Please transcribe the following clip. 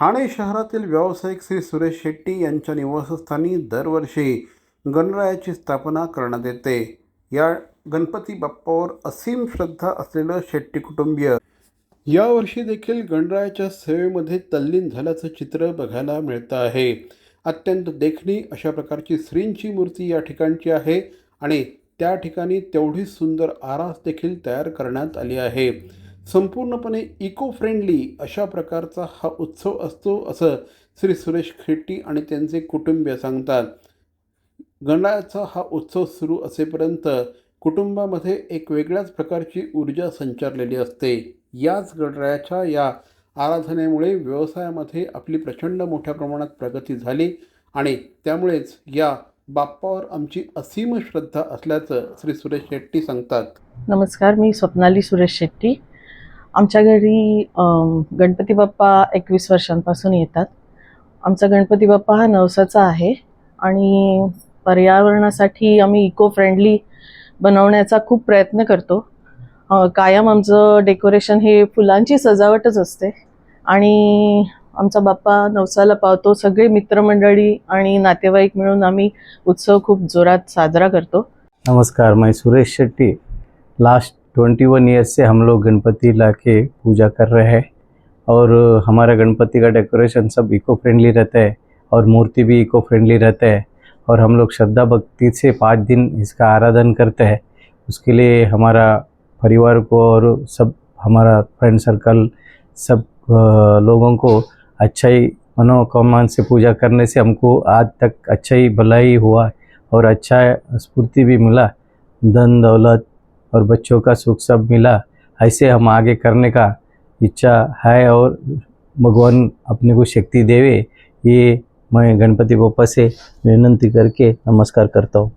ठाणे शहरातील व्यावसायिक श्री सुरेश शेट्टी यांच्या निवासस्थानी दरवर्षी गणरायाची स्थापना करण्यात येते. या गणपती बाप्पावर असीम श्रद्धा असलेलं शेट्टी कुटुंबीय. यावर्षी देखील गणरायाच्या सेवेमध्ये तल्लीन झाल्याचं चित्र बघायला मिळतं आहे. अत्यंत देखणी अशा प्रकारची श्रींची मूर्ती या ठिकाणची आहे आणि त्या ठिकाणी तेवढीच सुंदर आरास देखील तयार करण्यात आली आहे. संपूर्णपणे इको फ्रेंडली अशा प्रकारचा हा उत्सव असतो असं श्री सुरेश खेट्टी आणि त्यांचे कुटुंबीय सांगतात. गणरायाचा हा उत्सव सुरू असेपर्यंत कुटुंबामध्ये एक वेगळ्याच प्रकारची ऊर्जा संचारलेली असते. याच गणरायाच्या या आराधनेमुळे व्यवसायामध्ये आपली प्रचंड मोठ्या प्रमाणात प्रगती झाली आणि त्यामुळेच या बाप्पावर आमची असीम श्रद्धा असल्याचं श्री सुरेश शेट्टी सांगतात. नमस्कार मी स्वप्नाली सुरेश शेट्टी. आमच्या घरी गणपती बाप्पा एकवीस वर्षांपासून येतात. आमचा गणपती बाप्पा हा नवसाचा आहे आणि पर्यावरणासाठी आम्ही इको फ्रेंडली बनवण्याचा खूप प्रयत्न करतो. कायम आमचं डेकोरेशन हे फुलांची सजावटच असते आणि आमचा बाप्पा नवसाला पावतो. सगळे मित्रमंडळी आणि नातेवाईक मिळून आम्ही उत्सव खूप जोरात साजरा करतो. नमस्कार मी Suresh Shetty. Last twenty one years से हम लोग गणपति ला के पूजा कर रहे हैं और हमारा गणपति का डेकोरेशन सब इको फ्रेंडली रहता है और मूर्ति भी इको फ्रेंडली रहता है और हम लोग श्रद्धा भक्ति से पाँच दिन इसका आराधन करते हैं। उसके लिए हमारा परिवार को और सब हमारा फ्रेंड सर्कल सब लोगों को अच्छा ही मनोकामना से पूजा करने से हमको आज तक अच्छा ही भला ही हुआ और अच्छा स्फूर्ति भी मिला। धन दौलत और बच्चों का सुख सब मिला। ऐसे हम आगे करने का इच्छा है और भगवान अपने को शक्ति देवे, ये मैं गणपति बप्पा से विनंती करके नमस्कार करता हूँ।